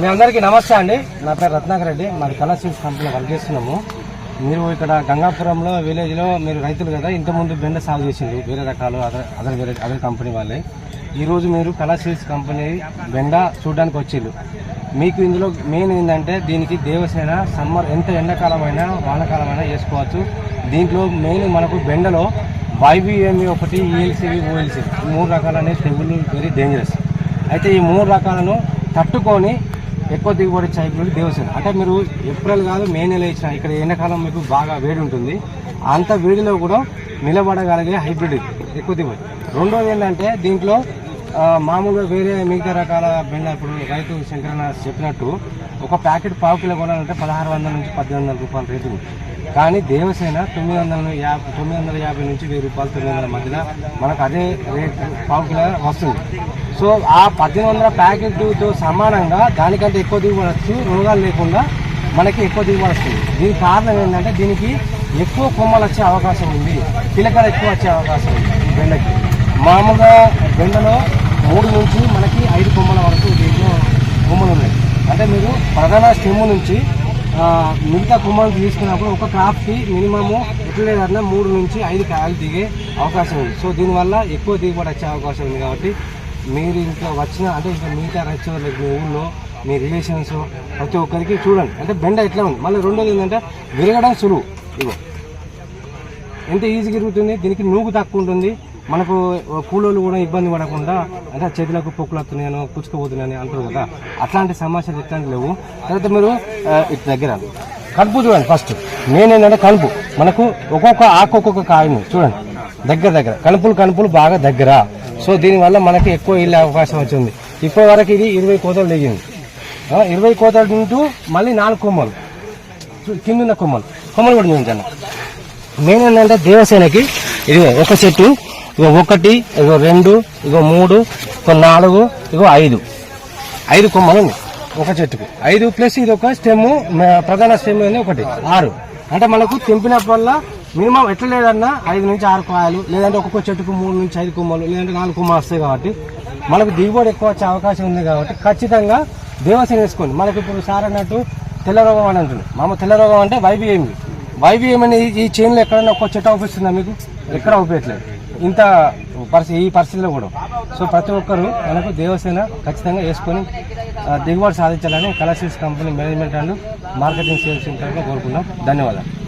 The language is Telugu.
మీ అందరికీ నమస్తే అండి. నా పేరు రత్నాకర్ రెడ్డి. మాది కళా సీడ్స్ కంపెనీ వర్క్ చేస్తున్నాము. మీరు ఇక్కడ గంగాపురంలో విలేజ్లో మీరు రైతులు కదా ఇంత ముందు బెండ సాగు చేసింది వేరే రకాలు అదర్ అదర్ వేరే అదర్ కంపెనీ వాళ్ళే. ఈరోజు మీరు కళా సీడ్స్ కంపెనీ బెండ చూడడానికి వచ్చిండ్రు. మీకు ఇందులో మెయిన్ ఏంటంటే దీనికి దేవసేన సమ్మర్ ఎంత ఎండాకాలమైనా వానాకాలమైనా వేసుకోవచ్చు దీంట్లో మెయిన్ మనకు బెండలో వైబిఎంఈ ఒకటి ఈఎల్సీవి ఈఎల్సివి ఓఎల్సి మూడు రకాలనే తెగులు వెరీ డేంజరస్ అయితే ఈ మూడు రకాలను తట్టుకొని ఎక్కువ దిగుబడి చేయకూడదు దేవసేన. అంటే మీరు ఏప్రిల్ కాదు మే నెల ఇచ్చిన ఇక్కడ ఎండాకాలం మీకు బాగా వేడి ఉంటుంది. అంత వేడిలో కూడా నిలబడగలిగే హైబ్రిడ్ ఎక్కువ దిగుబడి. రెండోది ఏంటంటే దీంట్లో మామూలుగా వేరే మిగతా రకాల బెండ ఇప్పుడు రైతు శంకరన్న చెప్పినట్టు ఒక ప్యాకెట్ పావు కిలో కొనాలంటే పదహారు వందల నుంచి పద్దెనిమిది వందల రూపాయల రేటు కానీ దేవసేన తొమ్మిది వందల యాభై తొమ్మిది వందల యాభై నుంచి వెయ్యి రూపాయలు తొమ్మిది వందల మధ్యలో మనకు అదే రేట్ పావు కిలో వస్తుంది. సో ఆ పద్దెనిమిది వందల ప్యాకెట్తో సమానంగా దానికంటే ఎక్కువ దిగుబడి వచ్చు రోగాలు లేకుండా మనకి ఎక్కువ దిగుబడి వస్తుంది. దీనికి కారణం ఏంటంటే దీనికి ఎక్కువ కొమ్మలు వచ్చే అవకాశం ఉంది. పిలకలు ఎక్కువ వచ్చే అవకాశం ఉంది ఈ బెండకి. మామూలుగా బెండలో మూడు నుంచి మనకి ఐదు కొమ్మల వరకు దీంట్లో కొమ్మలు ఉన్నాయి. అంటే మీరు ప్రధాన స్టెమ్ నుంచి మిగతా కొమ్మలు తీసుకున్నప్పుడు ఒక క్రాప్కి మినిమము ఎట్లా లేదన్నా మూడు నుంచి ఐదు కాయలు దిగే అవకాశం ఉంది. సో దీనివల్ల ఎక్కువ దిగుబడి వచ్చే అవకాశం ఉంది కాబట్టి మీరు ఇంకా వచ్చిన అంటే ఇంకా మిగతా రైతులు మీ ఊళ్ళో మీ రిలేషన్స్ ప్రతి ఒక్కరికి చూడండి. అంటే బెండ ఎట్లా ఉంది? మళ్ళీ రెండోది ఏంటంటే విరగడం సులువు. ఇగో. ఎంత ఈజీగా తిరుగుతుంది? దీనికి నూగు తక్కువ ఉంటుంది. మనకు కూలోళ్ళు కూడా ఇబ్బంది పడకుండా అంటే చేతులకు పొక్కులు వస్తున్నాయను పుచ్చుకుపోతున్నాయని అంటారు కదా. అట్లాంటి సమస్యలు ఎట్లాంటి లేవు. తర్వాత మీరు ఇటు దగ్గర కలుపు చూడండి ఫస్ట్ మెయిన్ ఏంటంటే కలుపు. మనకు ఒక్కొక్క ఆకు ఒక్కొక్క కాయను చూడండి. దగ్గర దగ్గర. కలుపులు కలుపులు బాగా దగ్గర. సో దీనివల్ల మనకి ఎక్కువ వెళ్ళే అవకాశం వచ్చింది. ఇప్పటి వరకు ఇది ఇరవై కోతలు దిగింది. ఇరవై కోతలు తింటూ మళ్ళీ నాలుగు కొమ్మలు. కిందున్న కొమ్మలు. కొమ్మలు కూడా చూపించాను మెయిన్ ఏంటంటే దేవసేనకి ఇదిగో ఒక చెట్టు ఇగో ఒకటి ఇగో రెండు ఇగో మూడు ఇగో నాలుగు ఇగో ఐదు. ఐదు కొమ్మలు ఉంది ఒక చెట్టుకు. ఐదు ప్లస్ ఇది ఒక స్టెమ్ ప్రధాన స్టెమ్ అనేది ఒకటి. ఆరు. అంటే మనకు తెంపినప్పుడల్లా మినిమం ఎట్లా లేదన్నా ఐదు నుంచి ఆరు కాయలు లేదంటే ఒక్కొక్క చెట్టుకు మూడు నుంచి ఐదు కొమ్మలు లేదంటే నాలుగు కొమ్మలు వస్తాయి కాబట్టి మనకు దిగుబడి ఎక్కువ వచ్చే అవకాశం ఉంది కాబట్టి ఖచ్చితంగా దేవసేన వేసుకోండి. మనకి ఇప్పుడు సార్ అన్నట్టు తెల్ల రోగం అని అంటుంది మామ తెల్ల రోగం అంటే వైబిఎం. వైబిఎం అనేది ఈ- ఈ చైన్లో ఎక్కడైనా ఒక చెట్టు అవుపిస్తుందా మీకు? ఎక్కడ అవుపేయట్లేదు. ఇంత పరిస్థితి ఈ పరిస్థితిలో కూడా. సో ప్రతి ఒక్కరు మనకు దేవసేన ఖచ్చితంగా వేసుకొని దిగుబడి సాధించాలని కలర్సీస్ company management and marketing sales ఇంటర్గా కోరుకున్నాం ధన్యవాదాలు.